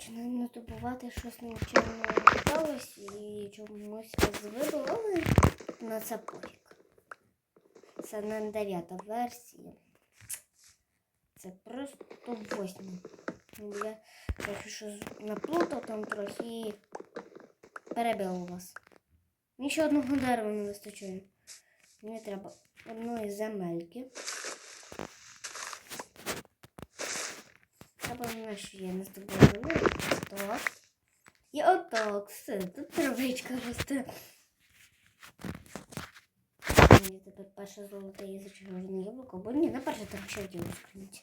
починаємо здобувати щось нічого не сталося і чомусь але на це пофіг. Це не дев'ята версія. Це просто восьма. Я трохи що наплутав там трохи і перебив вас. Мені ще одного дерева не вистачає. Мені треба одної земельки. Треба на що я не здобула. Так. І отак, все, тут травичка росте. Мені тепер перше золоте є зачароване яблуко, бо ні, на перше треба ще один розкрити.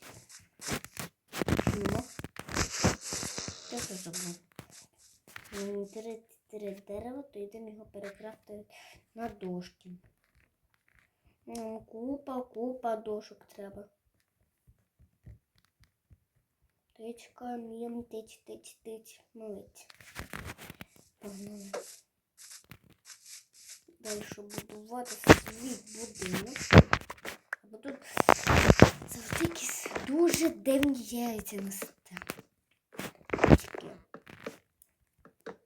Ну. Що це забув? Мені три, три дерева, то йдемо його перекрафтувати на дошки. Ну, купа, купа дошок треба. Тичка, мім, тич, тич, тич, молить. Погнали. Далі будувати свій будинок. Або тут завжди якісь дуже дивні яйця. Такі.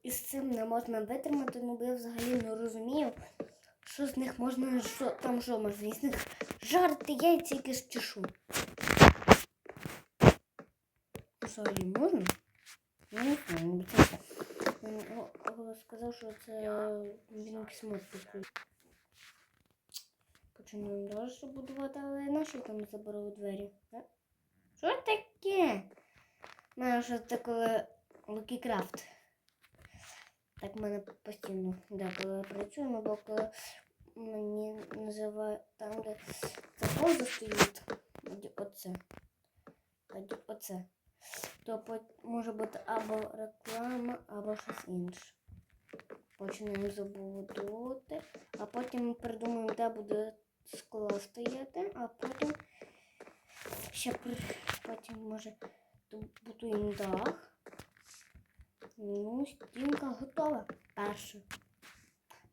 І з цим не можна витримати, ну бо я взагалі не розумію, що з них можна, що там що можна, із них жарити яйця якісь чи що. Можна? Я не знаю, ну, це він сказав, що це він якийсь мод такий. Починаємо далі будувати, але наші там забрали двері. да? Що таке? Мене що це коли Лукікрафт. Так в мене постійно деколи працюємо, бо коли мені називають там, де це поза стоїть, оце. Оце то може бути або реклама, або щось інше. Почнемо забудувати, а потім придумаємо, де буде скло стояти, а потім ще потім може будуємо дах. Ну, стінка готова. Перша.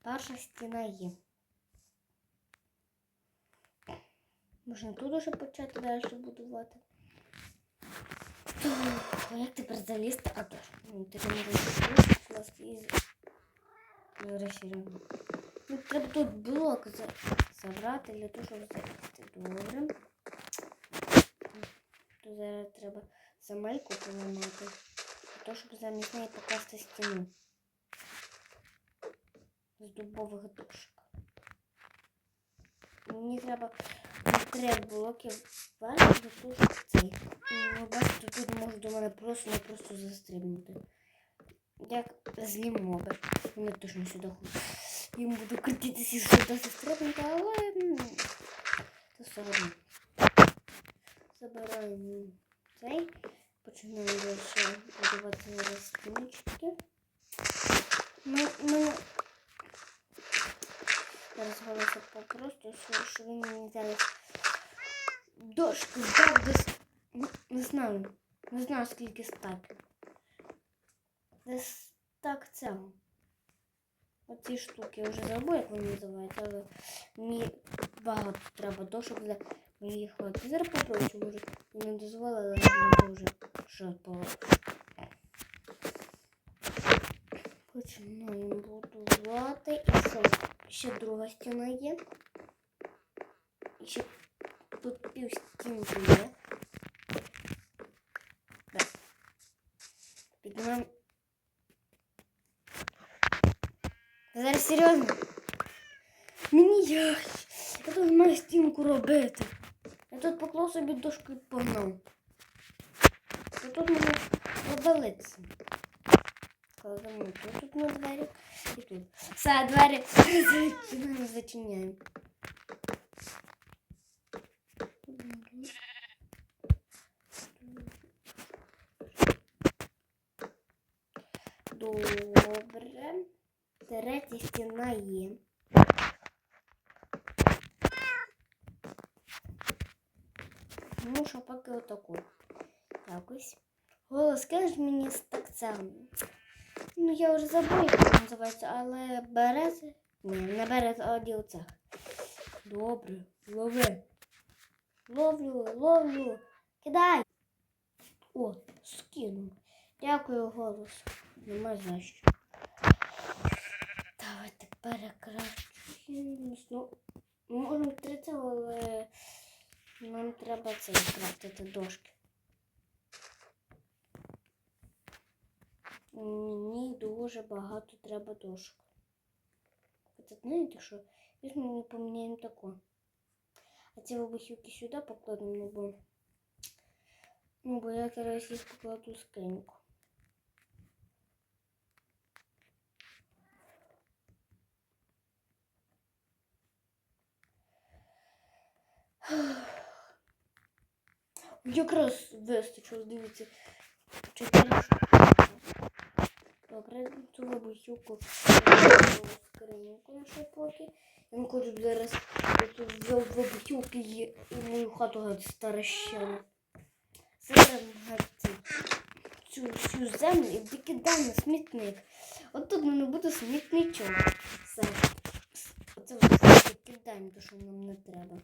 Перша стіна є. Можна тут уже почати далі будувати. А як тепер залізти? А. Ну, ти не можеш класти із. Ну, треба тут блок за... забрати для того, щоб залізти. Добре. Тут зараз треба земельку поламати. Для того, щоб замість неї покласти стіну. З дубових дошок. Мені треба три блоки вверх для того, щоб цей. Ну, бачите, тут можуть до мене просто-напросто застрибнути. Як злі моби. Вони точно сюди ходять. Їм буду крутитися сюди застрибнути, але це все одно. Забираємо цей. Починаємо далі будувати розстіночки. Ми, ми зараз голоса попросту, що, він мені зараз дошку здав десь Ну, Не знаю. Не знаю, скільки стак. Десь так цього. Оці штуки я вже забув, як вони називаються, але мені багато треба дошок для моєї хати. Зараз попрошу, може, не дозволили, але дуже що. Починаємо будувати. І що? Ще друга стіна є. І ще тут пів стінки є. Піднімаємо. Та Зараз серйозно. Мені як? Я тут маю стінку робити. Я тут поклав собі дошку і погнав. Та тут мені подалиться. Кладемо тут, тут на двері і тут. Все, двері зачинаємо, зачиняємо. Добре. Третя стіна є. Ну, поки отаку. Якось. Голос скажеш мені з такцем. Ну, я вже забув, як це називається, але берези. Ні, не берез, а ділцях. Добре, лови. Ловлю, ловлю. Кидай. О, скинув. Дякую, голос. Нема за що. Давайте перекращуємо. Ну, можемо три це, але нам треба це крафтити дошки. Мені дуже багато треба дошок. Ви це знаєте, що візьмемо і поміняємо тако. А ці вибухівки сюди покладемо, ну бо, ну, бо я зараз їх покладу в скриньку. Якраз вистачило, дивіться. Чотири. Добре, цю в скриньку нашу поки. Він хоче зараз цю в- вибухівки є і мою хату геть старощину. Зараз геть цю, всю землю і викидаємо на смітник. От тут в мене буде смітничок. Все. Оце викидаємо, те, що нам не треба.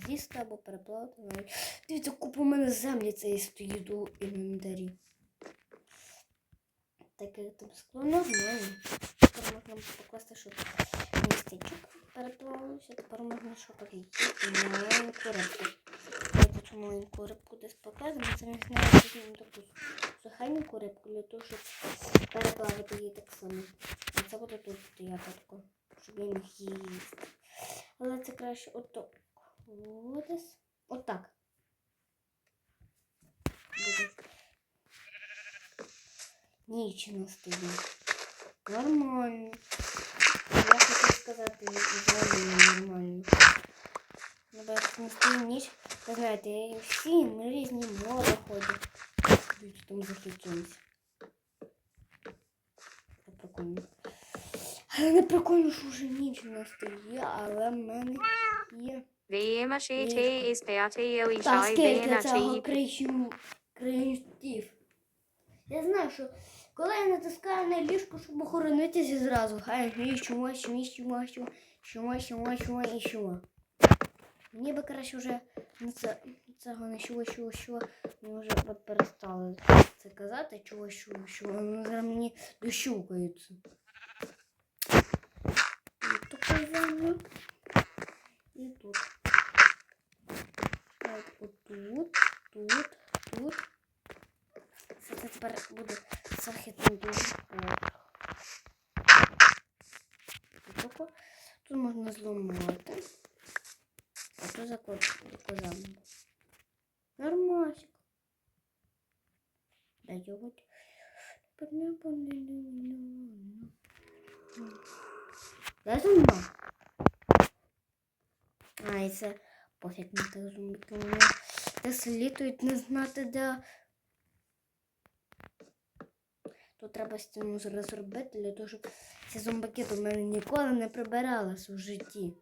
Це з'їсти або переплавити. навіть. Дивіться, купу у мене землі цієї стоїть у інвентарі. Таке там скло нормально. Тепер можна покласти, щоб містечок переплавився. Тепер можна що покрити маленьку рибку. Давайте цю маленьку рибку десь покладемо. Це не знаю, візьмемо таку сухеньку рибку для того, щоб переплавити її так само. А це буде тут стояти щоб я міг її їсти. Але це краще отак. Десь. Отак. Буде. Ніч настає. Нормально. Я хотів сказати, взагалі нормально. Ну, бо як настає ніч, ви знаєте, я всі ми різні моди ходять. Дивіться, там захищаємося. Це прикольно. Але не прикольно, що вже ніч настає, але в мене є. VMRCT is PRT Та скільки OEJ цього VNRT кричу кричів. Я знаю, що коли я натискаю на ліжко, щоб охоронитися зразу, хай мій чума, чумі, чума, чума, чума, чума, чума і чума. Мені би краще вже на це, цього не чого, чого, чого, ми вже перестали це казати, чого, чого, чого, вони зараз мені дощукаються. І таку землю. І тут. Так, отут, тут, тут. Це тепер буде захитним дуже. Тут можна зламати. А тут закладемо. Нормасик. Дають. Дай зумба. А, і це пофіг на тих зомбіків. Вони десь літають не знати, де. Тут треба стіну зараз робити для того, щоб ці зомбаки до мене ніколи не прибиралися в житті.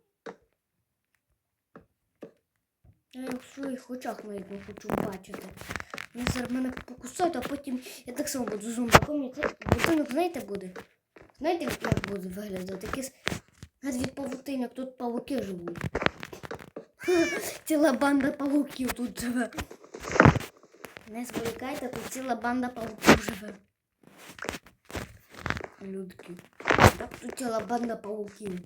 Я їх в своїх очах навіть не хочу бачити. Вони зараз мене покусають, а потім я так само буду зомбаком. І це будинок, знаєте, буде? Знаєте, як буде виглядати? Якийсь від павутинок, тут павуки живуть. Ціла банда павуків тут живе. Не зволікайте, тут ціла банда павуків живе. Людки. Так тут ціла банда павуків.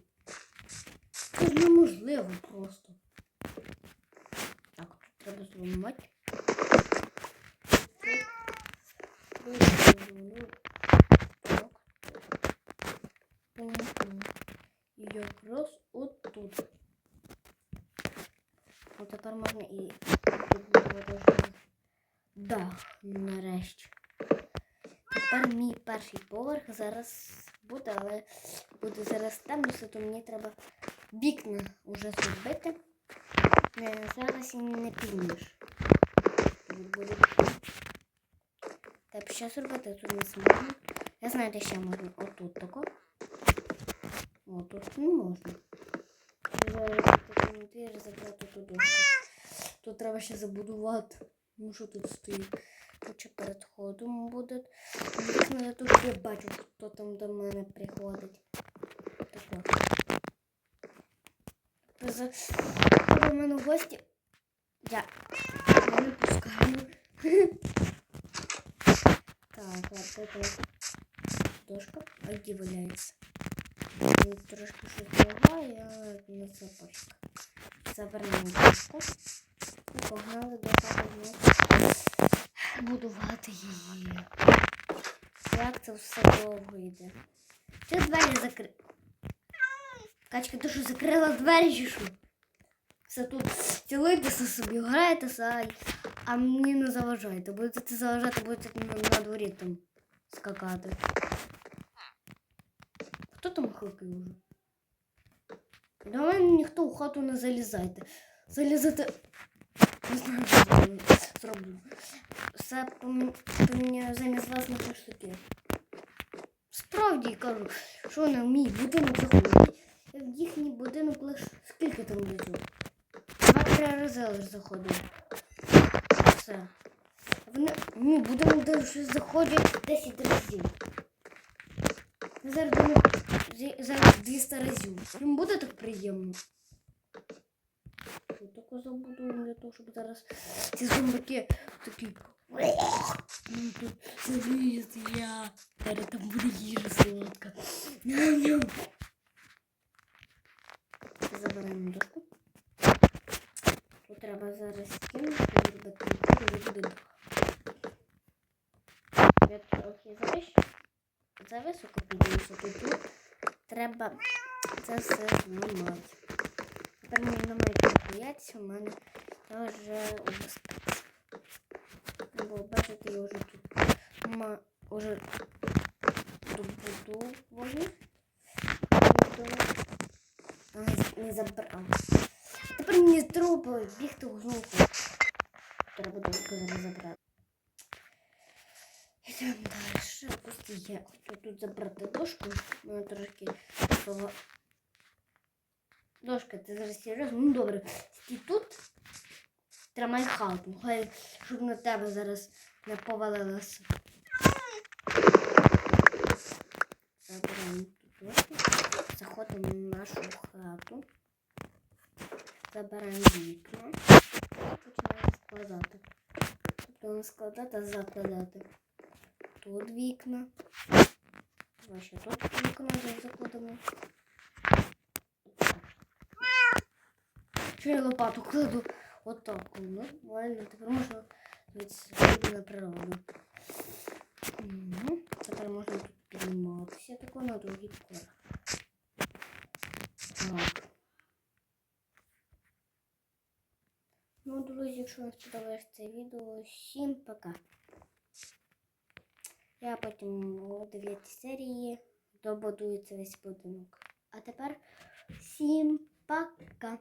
Це ж неможливо просто. Так, тут треба зламати. Так. Пум-пум. І якраз отут. От тепер можна і Тепер мій перший поверх зараз буде, але буде зараз темно, то мені треба вікна вже зробити. Не, зараз і не пізніше. Так, що зробити тут не зможу. Я знаю, де ще можна. Отут тако. О, тут не можна. Двір забрати туди. Тут треба ще забудувати. Ну що тут стоїть? Ще перед ходом буде. Вікна я тут я бачу, хто там до мене приходить. Так от. За... До мене в гості. Я, не пускаю. Вот это дошка. А где валяется? Ну, Трошки щось лагає, але на це пофіг. Заберемо дошку. І погнали до хати. Будувати її. Як це все довго йде? Ти двері закри... Качка, ти що закрила двері чи що? Все тут цілуйтеся собі, грайтеся, а, мені не заважайте. Будете заважати, будете на, на дворі там скакати. Хто там хлопає вже? До мене ніхто у хату не залізайте. Залізати. Не знаю, що я зроблю. Замість власних штуки. Справді кажу, що в мій будинок заходять. Я в їхній будинок лише скільки там разів? Два-три рази лише заходив. Все. Вони в мій будинок де щось заходять 10 разів. Зараз думаю, зараз 200 разів. Їм буде так приємно. Я тако забуду для того, щоб зараз ці зомбаки такі. «Ну, я. Зараз там буде їжа солодка. Забираємо дошку. Тут треба зараз кинути, ніколи і буде. Я трохи завищу. Зависоко піднімуся тут. Треба це все знімати. Тепер мені немає чого боятися, у мене вже у безпеці. Бо бачите, я вже тут ма, вже добудовую. Ага, не забрав. А тепер мені треба бігти у знову. Треба довго зараз забрати. Йдемо далі. Просто я хочу тут забрати дошку. Вона трошки слова. Дошка, ти зараз серйозно? Ну добре. Стій тут. Тримай хату. Хай, щоб на тебе зараз не повалилося. Забираємо тут. Заходимо в нашу хату. Забираємо вікна. І починаємо складати. Тобто не складати, закладати. Тут вікна. Давай ще тут вікно зараз закладемо. Я лопату кладу? Отак. Ну, нормально. Тепер можна вийти на природу. Угу. Тепер можна тут підніматися тако на другий поверх. Так. Ну, друзі, якщо вам сподобалось це відео, всім пока. Я потім у 9 серії добудую весь будинок. А тепер всім пока.